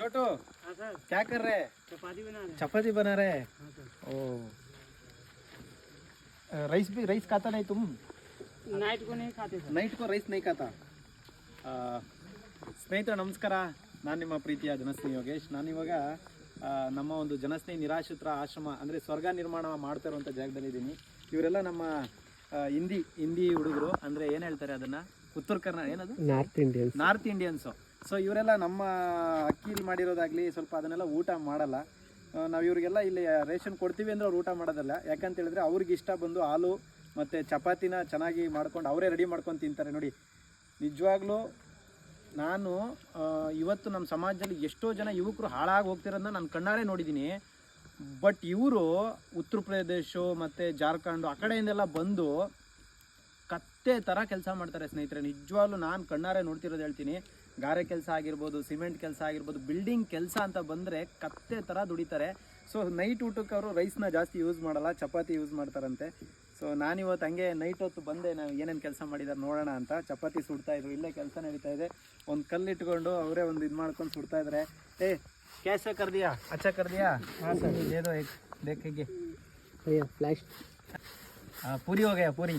छोटू हाँ सर क्या कर रहे हैं चपाती बना रहे चपाती बना रहे हैं हाँ सर ओ राइस भी राइस खाता नहीं तुम नाइट को नहीं खाते सर ನೈಟ್ ಕೋ ರೈಸ್ ನೈ ಖಾತಾ ಆ, ಸ್ನೇಹಿತರೆ ನಮಸ್ಕಾರ ನಾನು ನಿಮ್ಮ ಪ್ರೀತಿಯ ಜನಸ್ನೇಹಿ ಯೋಗೇಶ್ ನಾನಿವಾಗ ಆ, ನಮ್ಮ ಒಂದು ಜನಸ್ನೇಹಿ ನಿರಾಶ್ರಿತರ ಆಶ್ರಮ ಅಂದರೆ ಸ್ವರ್ಗ ನಿರ್ಮಾಣ ಮಾಡ್ತಾ ಇರುವಂಥ ಜಾಗದಲ್ಲಿ ಇದ್ದೀನಿ ಇವರೆಲ್ಲ ನಮ್ಮ ಆ, ಹಿಂದಿ ಹಿಂದಿ ಹುಡುಗರು ಅಂದರೆ ಏನು ಹೇಳ್ತಾರೆ ಅದನ್ನು ಉತ್ತರ ಕರ್ನಾಟಕ ಏನದು north Indian north Indians so ಇವರೆಲ್ಲ ನಮ್ಮ ಅಕ್ಕಿಲಿ ಮಾಡಿರೋದಾಗಲಿ ಸ್ವಲ್ಪ ಅದನ್ನೆಲ್ಲ ಊಟ ಮಾಡಲ್ಲ. ನಾವು ಇವರಿಗೆಲ್ಲ ಇಲ್ಲಿ ರೇಷನ್ ಕೊಡ್ತೀವಿ ಅಂದ್ರೆ ಅವ್ರು ಊಟ ಮಾಡೋದಲ್ಲ. ಯಾಕಂತ ಹೇಳಿದ್ರೆ ಅವ್ರಿಗೆ ಇಷ್ಟ ಬಂದು ಹಾಲು ಮತ್ತು ಚಪಾತಿನ ಚೆನ್ನಾಗಿ ಮಾಡ್ಕೊಂಡು ಅವರೇ ರೆಡಿ ಮಾಡ್ಕೊಂಡು ತಿಂತಾರೆ ನೋಡಿ. ನಿಜವಾಗ್ಲೂ ನಾನು ಇವತ್ತು ನಮ್ಮ ಸಮಾಜದಲ್ಲಿ ಎಷ್ಟೋ ಜನ ಯುವಕರು ಹಾಳಾಗಿ ಹೋಗ್ತಿರೋದನ್ನ ನಾನು ಕಣ್ಣಾರೆ ನೋಡಿದ್ದೀನಿ ಬಟ್ ಇವರು ಉತ್ತರ ಪ್ರದೇಶ ಮತ್ತು ಜಾರ್ಖಂಡು ಆ ಕಡೆಯಿಂದೆಲ್ಲ ಬಂದು ಕತ್ತೆ ಥರ ಕೆಲಸ ಮಾಡ್ತಾರೆ ಸ್ನೇಹಿತರೆ. ನಿಜವಾಗ್ಲೂ ನಾನು ಕಣ್ಣಾರೆ ನೋಡ್ತಿರೋದು ಹೇಳ್ತೀನಿ. ಗಾರೆ ಕೆಲಸ ಆಗಿರ್ಬೋದು ಸಿಮೆಂಟ್ ಕೆಲಸ ಆಗಿರ್ಬೋದು ಬಿಲ್ಡಿಂಗ್ ಕೆಲಸ ಅಂತ ಬಂದರೆ ಕತ್ತೆ ಥರ ದುಡಿತಾರೆ. ಸೊ ನೈಟ್ ಊಟಕ್ಕೆ ಅವರು ರೈಸ್ನ ಜಾಸ್ತಿ ಯೂಸ್ ಮಾಡಲ್ಲ ಚಪಾತಿ ಯೂಸ್ ಮಾಡ್ತಾರಂತೆ. ಸೊ ನಾನಿವತ್ತು ಹಂಗೆ ನೈಟ್ ಹೊತ್ತು ಬಂದೆ ನಾವು ಏನೇನು ಕೆಲಸ ಮಾಡಿದ್ದಾರೆ ನೋಡೋಣ ಅಂತ. ಚಪಾತಿ ಸುಡ್ತಾ ಇದ್ರು ಇಲ್ಲೇ ಕೆಲಸ ನಡೀತಾ ಇದೆ. ಒಂದು ಕಲ್ಲಿಟ್ಕೊಂಡು ಅವರೇ ಒಂದು ಇದು ಮಾಡ್ಕೊಂಡು ಸುಡ್ತಾ ಇದ್ದಾರೆ ಏ ಕ್ಯಾಶ ಕರ್ದಿಯಾ? ಅಚ್ಚ ಕರ್ದಿಯಾ? ಹಾಂ ಸರ್ ಏನೋ ಬೇಕಿಗೆ ಫ್ಲ್ಯಾಶ್ ಹಾಂ ಪೂರಿ ಹೋಗ್ಯಾ ಪೂರಿ?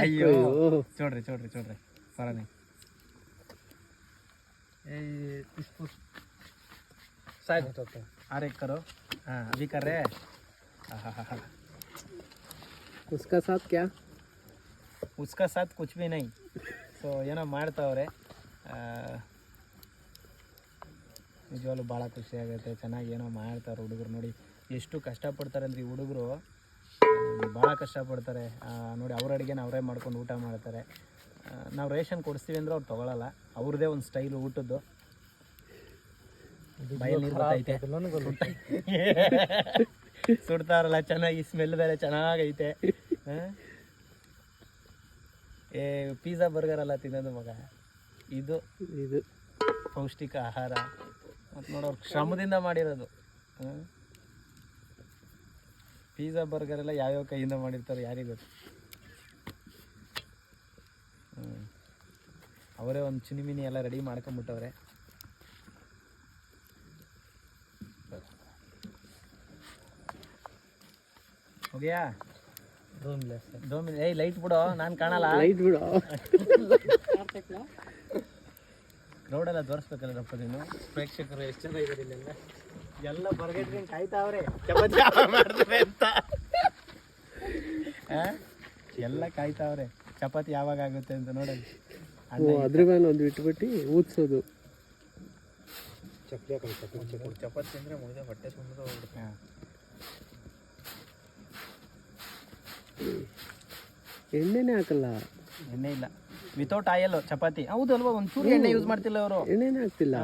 ಅಯ್ಯೋ. ಚೋಡ್ರಿ ಚೋಡ್ರಿ ಚೋಡ್ರಿ. ಸರನೇ छोड़ रहे छोड़ रहे सारा नहीं ए, इसको साइड हटाते हैं और एक करो हाँ अभी कर रहे हैं हाँ, हाँ, हाँ, हाँ। उसका साथ क्या उसका साथ कुछ भी नहीं ಸೊ ಏನೋ ಮಾಡ್ತಾವ್ರೆ ನಿಜವಾಗ್ಲೂ ಭಾಳ ಖುಷಿ ಆಗುತ್ತೆ ಚೆನ್ನಾಗಿ ಏನೋ ಮಾಡ್ತಾರೆ ಹುಡುಗರು ನೋಡಿ ಎಷ್ಟು ಕಷ್ಟಪಡ್ತಾರೆ ಅಂದರೆ ಈ ಹುಡುಗರು ಭಾಳ ಕಷ್ಟಪಡ್ತಾರೆ ಆ, ನೋಡಿ ಅವ್ರ ಅಡುಗೆನ ಅವರೇ ಮಾಡ್ಕೊಂಡು ಊಟ ಮಾಡ್ತಾರೆ ನಾವು ರೇಷನ್ ಕೊಡಿಸ್ತೀವಿ ಅಂದ್ರೆ ಅವ್ರು ತೊಗೊಳಲ್ಲ. ಅವ್ರದ್ದೇ ಒಂದು ಸ್ಟೈಲ್ ಊಟದ್ದು. ಬರ್ತೈತೆ. ಸುಡ್ತಾರಲ್ಲ ಚೆನ್ನಾಗಿ ಸ್ಮೆಲ್ ಬೇರೆ ಚೆನ್ನಾಗೈತೆ? ಏ ಪಿಜ್ಜಾ ಬರ್ಗರ್ ಎಲ್ಲ ತಿನ್ನೋದು ಮಗ. ಇದು ಇದು. ಪೌಷ್ಟಿಕ ಆಹಾರ. ಮತ್ತು ನೋಡೋರು ಶ್ರಮದಿಂದ ಮಾಡಿರೋದು. ಪಿಜ್ಜಾ ಬರ್ಗರ್ ಎಲ್ಲ ಯಾವ್ಯಾವ ಕೈಯಿಂದ ಮಾಡಿರ್ತಾರೆ ಯಾರಿಗೂ ಗೊತ್ತು? ಅವರೇ ಒಂದು ಚಿನಿಮಿನಿ ಎಲ್ಲ ರೆಡಿ ಮಾಡ್ಕೊಂಬಿಟ್ಟವ್ರೆ. ಹೋಗ್ಯಾ ಮಿನಿಟ್ ಏಯ್ ಲೈಟ್ ಬಿಡು ನಾನು ಕಾಣಲ್ಲ. ಲೈಟ್ ಬಿಡು. ಕ್ರೌಡೆಲ್ಲ ತೋರಿಸ್ಬೇಕಲ್ಲಪ್ಪ ನೀನು? ಪ್ರೇಕ್ಷಕರು ಎಷ್ಟು ಜನ ಇದ್ದಾರೆ ಇಲ್ಲೆಲ್ಲ? ಎಲ್ಲ ಬರ್ಗೆಟ್ಕೊಂಡು ಕಾಯ್ತಾವ್ರೆ. ಚಪಾತಿ ಯಾವಾಗ ಮಾಡ್ತಾರೆ ಅಂತ? ಎಲ್ಲ ಕಾಯ್ತಾವ್ರೆ. ಚಪಾತಿ ಯಾವಾಗ ಆಗುತ್ತೆ ಅಂತ ನೋಡಲಿ ಅದ್ರ ಮೇಲೆ ಒಂದು ಇಟ್ಬಿಟ್ಟು ಊದ್ಸೋದು ಚಪಾತಿ ಅಂದ್ರೆ ಮುಗಿದ ಹೊಟ್ಟೆ ತುಂಬ ಎಣ್ಣೆನೇ ಹಾಕಲ್ಲ ಎಣ್ಣೆ ಇಲ್ಲ ವಿತೌಟ್ ಆಯಲ್ ಚಪಾತಿ ಹೌದು ಅಲ್ವಾ ಒಂಚೂರು ಎಣ್ಣೆ ಯೂಸ್ ಮಾಡ್ತಿಲ್ಲ ಅವರು ಎಣ್ಣೆನೇ ಹಾಕ್ತಿಲ್ಲ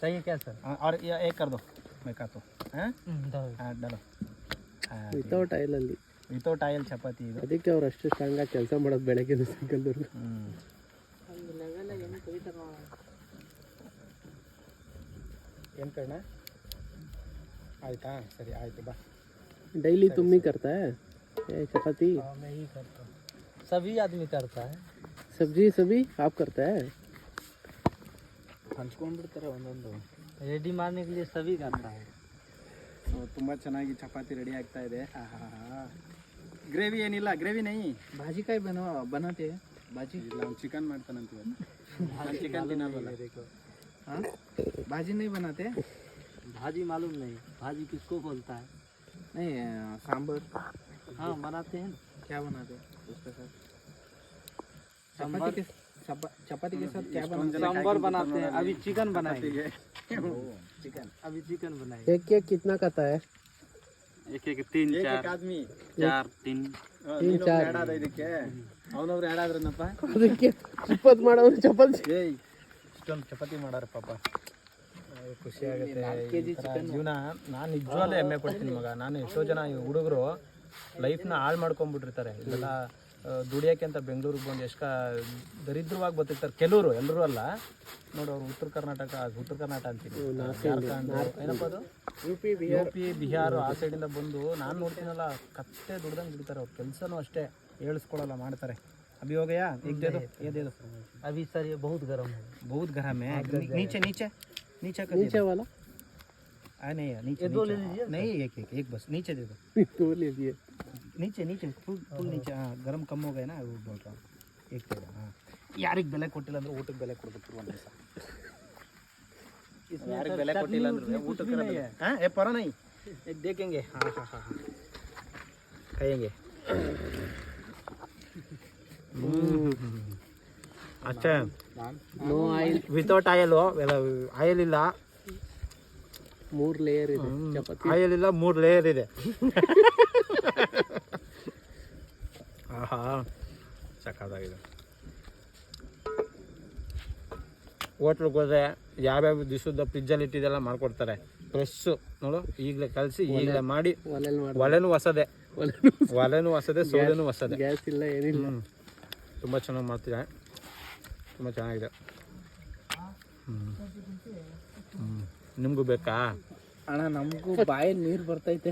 चाहिए क्या सर और ये एक कर दो मैं का तो हाँ हाँ डालो ವಿತೌಟ್ ಆಯಿಲಲ್ಲಿ ವಿತೌಟ್ ಆಯಲ್ ಚಪಾತಿ ಇದು ಅದಕ್ಕೆ ಅವ್ರು ಅಷ್ಟು ಸ್ಟ್ರಾಂಗ್ ಆಗಿ ಕೆಲಸ ಮಾಡೋದು ಬೆಳಗ್ಗೆ ಸಾಯಂಕಾಲದವರೆಗೂ ಹ್ಮ್ ಏನು ಕರ್ಣ ಆಯ್ತಾ ಸರಿ ಆಯ್ತು ಬಾ ಡೈಲಿ तुम्ही करता है ये चपाती मैं ही करता हूँ सभी आदमी करता है सब्जी सभी आप करता है ಹಂಚ್ಕೊಂಡ್ಬಿಡ್ತಾರೆ ಒಂದೊಂದು रेडी मारने के लिए सभी करता है ಸೊ ತುಂಬ ಚೆನ್ನಾಗಿ ಚಪಾತಿ ರೆಡಿ ಆಗ್ತಾ ಇದೆ ಗ್ರೇವಿ ಏನಿಲ್ಲ ಗ್ರೇವಿ ನೈ भाजी का ही बना बनाते हैं भाजी ಇಲ್ಲ ಅವ್ನು ಚಿಕನ್ ಮಾಡ್ತಾನಂತೀವ ನಾನು ಚಿಕನ್ ತಿನ್ನಲ್ವಲ್ಲ हाँ भाजी नहीं बनाते भाजी मालूम नहीं भाजी किसको बोलता है नहीं सांबर हाँ बनाते हैं क्या बनाते हैं उसके साथ चपाती के चपा- चपाती के साथ क्या ಎಷ್ಟೊಂದ್ बनाते ಜನ सांबर ಕಾಯ್ಕೊಂಡು बनाते हैं ಕೂತ್ಕೊಂಡು अभी चिकन बनाएंगे ಚಪಾತಿಗೆ. चिकन अभी चिकन बनाएंगे एक केक कितना खाता है एक एक तीन ಏಕ್ चार ಏಕ್ ಆದ್ಮಿ चार तीन ಆ, ನೀನೊಬ್ರು ಆ್ಯಡ್ ಆದ ಇದಕ್ಕೆ ಅವನೊಬ್ರು ಆ್ಯಡ್ ಆದ್ರನಪ್ಪ ಅದಕ್ಕೆ ಇಪ್ಪತ್ತು ಮಾಡೋರು ಚಪಾತಿ ಏಯ್ ಇಷ್ಟೊಂದು ಚಪಾತಿ ಮಾಡಾರ ಪಾಪ ಅಯ್ಯೋ, ಖುಷಿ ಆಗುತ್ತೆ ಈ ಥರ ಜೀವನ ನಾನು ನಿಜವಾಗ್ಲೂ ಹೆಮ್ಮೆ ಪಡ್ತೀನಿ ಮಗ ನಾನು ಎಷ್ಟೋ ಜನ ಈ ಹುಡುಗರು ಲೈಫ್ನ ಹಾಳು ಮಾಡ್ಕೊಂಡ್ಬಿಟ್ಟಿರ್ತಾರೆ ಇದೆಲ್ಲ ಆ, ದುಡಿಯೋಕೆ ಅಂತ ಬೆಂಗಳೂರಿಗೆ ಬಂದು ಎಷ್ಟು ದರಿದ್ರವಾಗಿ ಬರ್ತಿರ್ತಾರೆ ಕೆಲವರು ಎಲ್ಲರೂ ಅಲ್ಲ ನೋಡು ಅವ್ರು ಉತ್ತರ ಕರ್ನಾಟಕ ಉತ್ತರ ಕರ್ನಾಟಕ ಅಂತೀನಿ ಜಾರ್ಖಂಡ್ ಏನಪ್ಪ ಅದು U P U P Bihar ಆ ಸೈಡಿಂದ ಬಂದು ನಾನು ನೋಡ್ತೀನಲ್ಲ ಕತ್ತೆ ದುಡ್ದಂಗೆ ದುಡಿತಾರೆ ಅವ್ರ ಕೆಲಸನೂ ಅಷ್ಟೇ ಹೇಳಿಸ್ಕೊಳ್ಳಲ್ಲ ಮಾಡ್ತಾರೆ अभी हो गया एक दे दो ये दे दो अभी सर ये बहुत गर्म है बहुत गर्म है नी- नीचे नीचे नीचे कर नीचे वाला आ नहीं यार नीचे ये दो ले नीचे। लीजिए नहीं एक एक एक बस नीचे दे दो दो ले लिए नीचे नीचे ಫುಲ್ ಫುಲ್ ನೀಚೆ. ಗರಂ ಕಮ್ಮಿ ಹೋಗೇನ ಹೋಗ್ಬೋದು ಇರ್ತೀರ ಹಾಂ ಯಾರಿಗೆ ಬೆಲೆ ಕೊಟ್ಟಿಲ್ಲ ಅಂದ್ರೆ ಊಟಕ್ಕೆ ಬೆಲೆ ಕೊಡ್ಬೇಕು ಒಂದು ದಿವಸ. ಯಾರಿಗೆ ಬೆಲೆ ಕೊಟ್ಟಿಲ್ಲ ಅಂದ್ರೆ ಊಟಕ್ಕೆ ಏ ಪರನೈ ದೇಕೆಂಗೆ ಹಾಂ ಆಯಿಲ್. ವಿತೌಟ್ ಆಯಲು ಇಲ್ಲ. ಮೂರು ಲೇಯರ್ ಇದೆ. ಆಯಲ್ ಇಲ್ಲ ಮೂರು ಲೇಯರ್ ಇದೆ. ಸಖತ್ತಾಗಿದೆ ಹೋಟ್ಲಿಗೆ ಹೋದ್ರೆ ಯಾವ್ಯಾವ ದಿವಸದ ಫ್ರಿಜ್ಜಲ್ಲಿ ಇಟ್ಟಿದ್ದೆಲ್ಲ ಮಾಡ್ಕೊಡ್ತಾರೆ. ಫ್ರೆಶ್ಶು ನೋಡು ಈಗಲೇ ಕಲಸಿ ಈಗಲೇ ಮಾಡಿ. ಒಲೆನೂ ಹೊಸದೆ. ಒಲೆನೂ ಹೊಸದೆ. ಸೋಲೆನೂ ಹೊಸದೆ ಗ್ಯಾಸ್ ಇಲ್ಲ ಏನಿಲ್ಲ. ತುಂಬ ಚೆನ್ನಾಗಿ ಮಾಡ್ತಿದ್ದಾರೆ ತುಂಬ ಚೆನ್ನಾಗಿದೆ. ಹ್ಞೂ ನಿಮಗೂ ಬೇಕಾ? ಅಣ್ಣ ನಮಗೂ ಬಾಯಿ ನೀರು ಬರ್ತೈತೆ.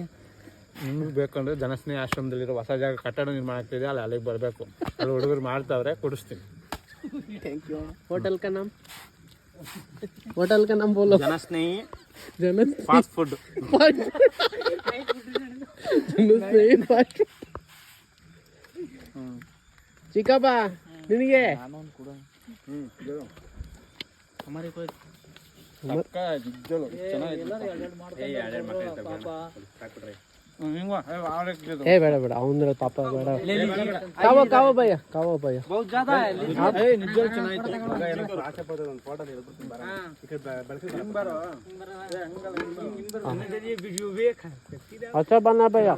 ನಿಮ್ಗೆ ಬೇಕಂದ್ರೆ ಜನಸ್ನೇಹ ಆಶ್ರಮದಲ್ಲಿರೋ ಹೊಸ ಜಾಗ ಕಟ್ಟಡ ನಿರ್ಮಾಣ ಆಗ್ತಿದೆ ಅಲ್ಲಿ ಅಲ್ಲಿಗೆ ಬರಬೇಕು. ಅಲ್ಲಿ ಹುಡುಗರು ಮಾಡ್ತಾವ್ರೆ ಕೊಡಿಸ್ತೀನಿ. ಥ್ಯಾಂಕ್ ಯು ಹೋಟೆಲ್ ಕನಮ್ ಹೋಟೆಲ್ ಜನ ಫಾಸ್ಟ್ ಫುಡ್ ಫಾಸ್ಟ್ ಚಿಕ್ಕಪ್ಪ ನಿನಗೆ? ए बेटा बेटा आउन पापा बेटा कावो कावो भैया कावो भैया बहुत ज़्यादा है ए ನಿಜ ಚೆನ್ನಾಗಿದೆ ಆಸೆ ಪಡೋದು ಒಂದು ಫೋಟೋ ಹಿಡಿದು ಬರ. ಇಕ್ಕೆ ಬೆಳಕು ನಿಂಬರ ನಿಂಬರ ನಿಂಬರ वीडियो देख अच्छा बना भैया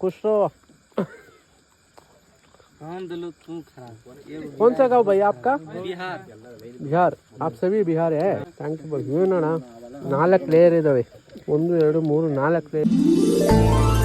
कुछ रहो कौन सा गाँव भैया आपका बिहार बिहार आप सभी बिहार है थैंक यू ना ನಾಲ್ಕು ಲೇಯರ್ ಇದಾವೆ. ಒಂದು ಎರಡು ಮೂರು ನಾಲ್ಕು ಲೇಯರ್